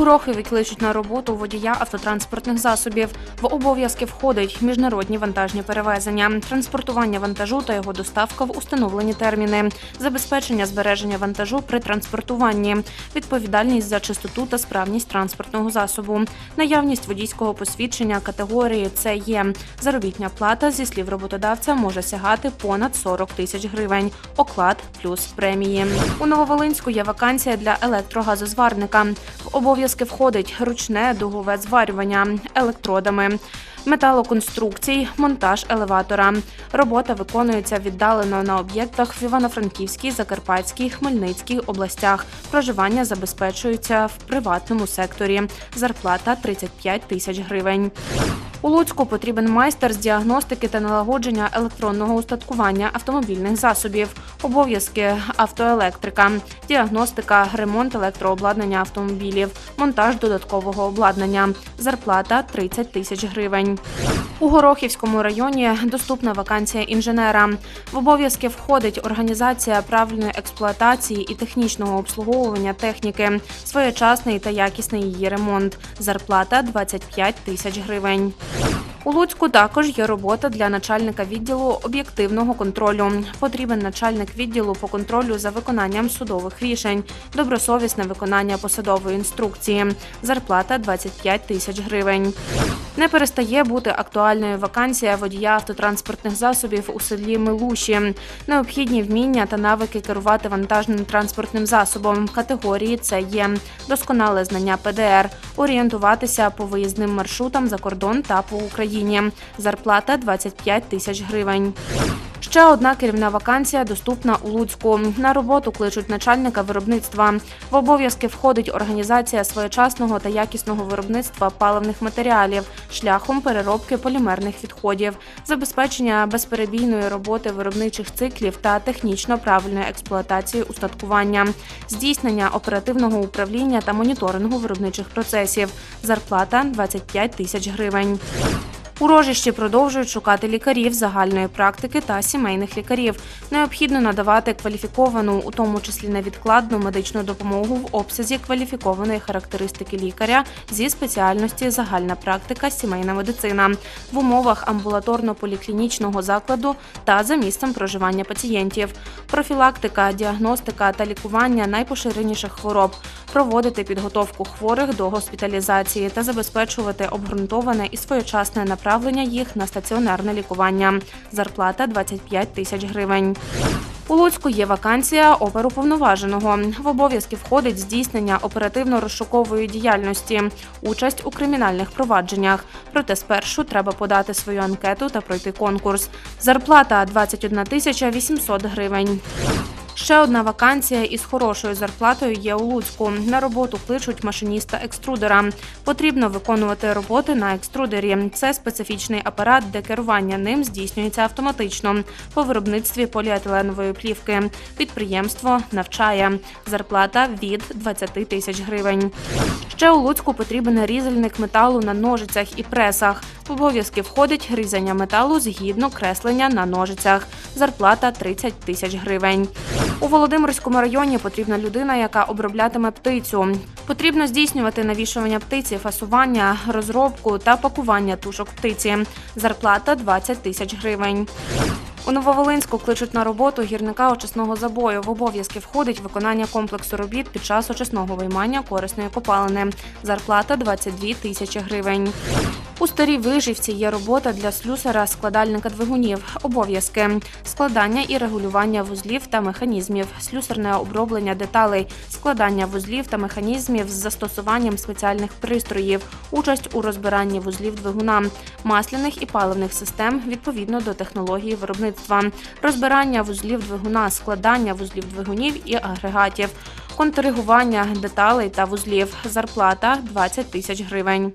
Горохи кличуть на роботу водія автотранспортних засобів. В обов'язки входить міжнародні вантажні перевезення, транспортування вантажу та його доставка в установлені терміни, забезпечення збереження вантажу при транспортуванні, відповідальність за чистоту та справність транспортного засобу, наявність водійського посвідчення категорії Це є заробітня плата зі слів роботодавця може сягати понад 40 тисяч гривень. Оклад плюс премії. У Нововолинську є вакансія для електрогазозварника. В обов'язки входить ручне дугове зварювання електродами. Металоконструкцій, монтаж елеватора. Робота виконується віддалено на об'єктах в Івано-Франківській, Закарпатській, Хмельницькій областях. Проживання забезпечується в приватному секторі. Зарплата 35 тисяч гривень. У Луцьку потрібен майстер з діагностики та налагодження електронного устаткування автомобільних засобів, обов'язки автоелектрика, діагностика, ремонт електрообладнання автомобілів, монтаж додаткового обладнання. Зарплата 30 тисяч гривень. У Горохівському районі доступна вакансія інженера. В обов'язки входить організація правильної експлуатації і технічного обслуговування техніки, своєчасний та якісний її ремонт. Зарплата 25 тисяч гривень. У Луцьку також є робота для начальника відділу об'єктивного контролю. Потрібен начальник відділу по контролю за виконанням судових рішень, добросовісне виконання посадової інструкції. Зарплата 25 тисяч гривень. Не перестає бути актуальною вакансія водія автотранспортних засобів у селі Милуші. Необхідні вміння та навики керувати вантажним транспортним засобом категорії це є досконале знання ПДР, орієнтуватися по виїзним маршрутам за кордон та по Україні. Зарплата 25 тисяч гривень. Ще одна керівна вакансія доступна у Луцьку. На роботу кличуть начальника виробництва. В обов'язки входить організація своєчасного та якісного виробництва паливних матеріалів шляхом переробки полімерних відходів, забезпечення безперебійної роботи виробничих циклів та технічно правильної експлуатації устаткування, здійснення оперативного управління та моніторингу виробничих процесів. Зарплата 25 тисяч гривень. У рожищі продовжують шукати лікарів загальної практики та сімейних лікарів. Необхідно надавати кваліфіковану, у тому числі невідкладну медичну допомогу в обсязі кваліфікованої характеристики лікаря зі спеціальності загальна практика, сімейна медицина в умовах амбулаторно-поліклінічного закладу та за місцем проживання пацієнтів, профілактика, діагностика та лікування найпоширеніших хвороб, проводити підготовку хворих до госпіталізації та забезпечувати обґрунтоване і своєчасне направлення їх на стаціонарне лікування. Зарплата 25 тисяч гривень. У Луцьку є вакансія оперуповноваженого. В обов'язки входить здійснення оперативно-розшукової діяльності, участь у кримінальних провадженнях. Проте спершу треба подати свою анкету та пройти конкурс. Зарплата 21 тисяча 800 гривень. Ще одна вакансія із хорошою зарплатою є у Луцьку. На роботу кличуть машиніста екструдера. Потрібно виконувати роботи на екструдері. Це специфічний апарат, де керування ним здійснюється автоматично по виробництві поліетиленової плівки. Підприємство навчає. Зарплата від 20 тисяч гривень. Ще у Луцьку потрібен різальник металу на ножицях і пресах. Обов'язки входить різання металу згідно креслення на ножицях. Зарплата 30 тисяч гривень. У Володимирському районі потрібна людина, яка оброблятиме птицю. Потрібно здійснювати навішування птиці, фасування, розробку та пакування тушок птиці. Зарплата 20 тисяч гривень. У Нововолинську кличуть на роботу гірника очисного забою. В обов'язки входить виконання комплексу робіт під час очисного виймання корисної копалини. Зарплата 22 тисячі гривень. У старій вижівці є робота для слюсара складальника двигунів. Обов'язки складання і регулювання вузлів та механізмів, слюсарне оброблення деталей, складання вузлів та механізмів з застосуванням спеціальних пристроїв, участь у розбиранні вузлів двигуна, масляних і паливних систем відповідно до технології виробництва, розбирання вузлів двигуна, складання вузлів двигунів і агрегатів, контригування деталей та вузлів. Зарплата 20 тисяч гривень.